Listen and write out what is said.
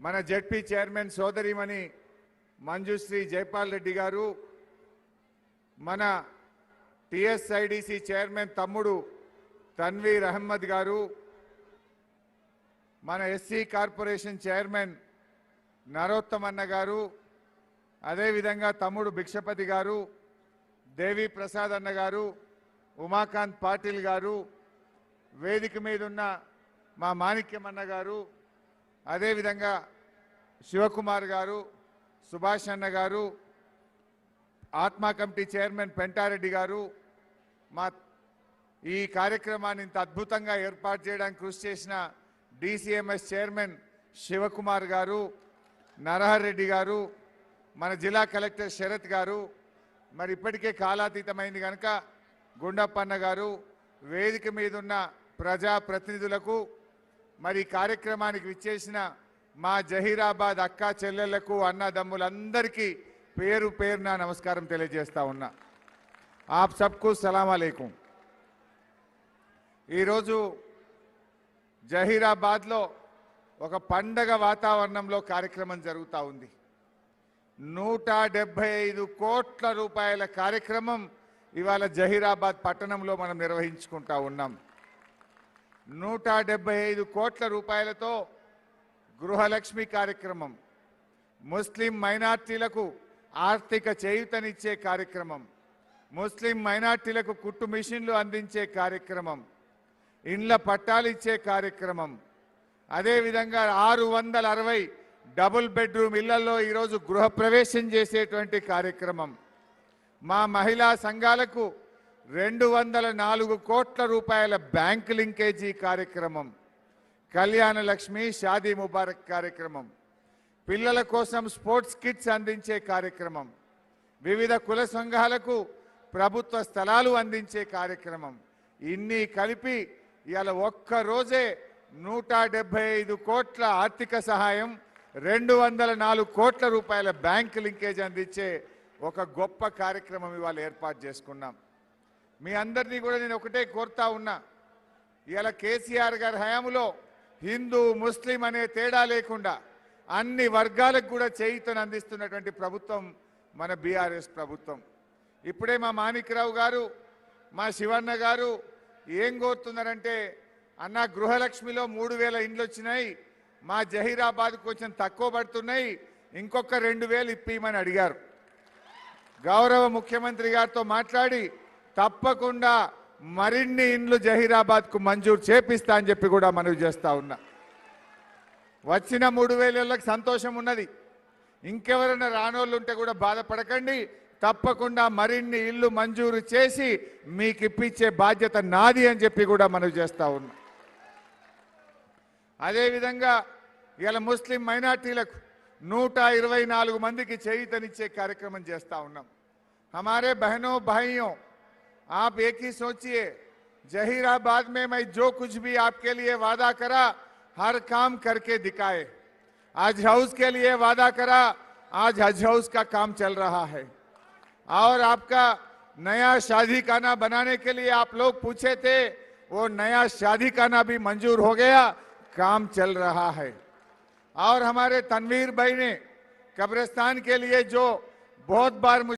మన ZP chairman సోదరిమణి మంజుశ్రీ జైపాల్ రెడ్డి గారు మన టిఎస్ఐడిసి చైర్మన్ తమ్ముడు తన్వీర్ అహ్మద్ గారు మన ఎస్సీ కార్పొరేషన్ చైర్మన్ నరోత్తమన్న గారు అదేవిధంగా తమ్ముడు భిక్షపతి గారు దేవి ప్రసాద్ అన్న గారు ఉమాకాంత్ పాటిల్ గారు వేదిక మీద ఉన్న మా మాణిక్యమన్న గారు అదేవిధంగా శివకుమార్ గారు సుభాష్ అన్న గారు ఆత్మా కమిటీ చైర్మన్ పెంటారెడ్డి గారు మా ఈ కార్యక్రమాన్ని ఇంత అద్భుతంగా ఏర్పాటు చేయడానికి కృషి చేసిన డిసిఎంఎస్ చైర్మన్ శివకుమార్ గారు నరహర్ రెడ్డి గారు మన జిల్లా కలెక్టర్ శరత్ గారు మరి ఇప్పటికే కాలాతీతమైంది కనుక గుండప్పన్న గారు వేదిక మీద ఉన్న ప్రజా ప్రతినిధులకు మరి కార్యక్రమానికి విచ్చేసిన మా జహీరాబాద్ అక్క చెల్లెళ్ళకు అన్నదమ్ములందరికీ పేరు పేరున నమస్కారం తెలియజేస్తా ఉన్నా. ఆప్ సబ్కు సలాం ఈరోజు జహీరాబాద్లో ఒక పండగ వాతావరణంలో కార్యక్రమం జరుగుతూ ఉంది. నూట డెబ్భై ఐదు కోట్ల రూపాయల కార్యక్రమం ఇవాళ జహీరాబాద్ పట్టణంలో మనం నిర్వహించుకుంటా ఉన్నాం. నూట డెబ్బై ఐదు కోట్ల రూపాయలతో గృహలక్ష్మి కార్యక్రమం ముస్లిం మైనార్టీలకు ఆర్థిక చేయూతనిచ్చే కార్యక్రమం ముస్లిం మైనార్టీలకు కుట్టు మిషన్లు అందించే కార్యక్రమం ఇండ్ల పట్టాలు ఇచ్చే కార్యక్రమం. అదేవిధంగా ఆరు వందల అరవై డబుల్ బెడ్రూమ్ ఇళ్ళలో ఈరోజు గృహప్రవేశం చేసేటువంటి కార్యక్రమం. మా మహిళా సంఘాలకు రెండు వందల నాలుగు కోట్ల రూపాయల బ్యాంక్ లింకేజీ కార్యక్రమం కళ్యాణ లక్ష్మి షాదీ ముబారక్ కార్యక్రమం పిల్లల కోసం స్పోర్ట్స్ కిట్స్ అందించే కార్యక్రమం వివిధ కుల సంఘాలకు ప్రభుత్వ స్థలాలు అందించే కార్యక్రమం. ఇన్ని కలిపి ఇవాళ ఒక్క రోజే నూట డెబ్బై ఐదు కోట్ల ఆర్థిక సహాయం రెండు వందల నాలుగు కోట్ల రూపాయల బ్యాంక్ లింకేజ్ అందించే ఒక గొప్ప కార్యక్రమం ఇవాళ ఏర్పాటు చేసుకున్నాం. మీ అందరినీ కూడా నేను ఒకటే కోరుతా ఉన్నా. ఇలా కేసీఆర్ గారి హయాంలో హిందూ ముస్లిం అనే తేడా లేకుండా అన్ని వర్గాలకు కూడా చేయితను అందిస్తున్నటువంటి ప్రభుత్వం మన బీఆర్ఎస్ ప్రభుత్వం. ఇప్పుడే మా మాణిక్రావు గారు మా శివన్న గారు ఏం కోరుతున్నారంటే అన్న గృహలక్ష్మిలో మూడు వేల ఇండ్లు వచ్చినాయి మా జహీరాబాద్కు కొంచెం తక్కువ పడుతున్నాయి ఇంకొక రెండు వేలు ఇప్పిమని అడిగారు. గౌరవ ముఖ్యమంత్రి గారితో మాట్లాడి తప్పకుండా మరిన్ని ఇండ్లు జహీరాబాద్కు మంజూరు చేపిస్తా అని చెప్పి కూడా మనవి చేస్తా ఉన్నా. వచ్చిన మూడు వేలకి సంతోషం ఉన్నది. ఇంకెవరైనా రానోళ్ళు ఉంటే కూడా బాధపడకండి. తప్పకుండా మరిన్ని ఇల్లు మంజూరు చేసి మీకు ఇప్పించే బాధ్యత నాది అని చెప్పి కూడా మనవి చేస్తా ఉన్నా. అదేవిధంగా ఇలా ముస్లిం మైనార్టీలకు నూట ఇరవై నాలుగు మందికి చేయితనిచ్చే కార్యక్రమం చేస్తా ఉన్నాం. హమారే బహనో భాయియో आप एक ही सोचिए, जहीराबाद में मैं जो कुछ भी आपके लिए वादा करा, हर काम करके दिखाए। आज हाउस के लिए वादा करा, आज हज हाउस का काम चल रहा है। और आपका नया शादी खाना बनाने के लिए आप लोग पूछे थे, वो नया शादी खाना भी मंजूर हो गया, काम चल रहा है। और हमारे तनवीर भाई ने कब्रिस्तान के लिए जो बहुत बार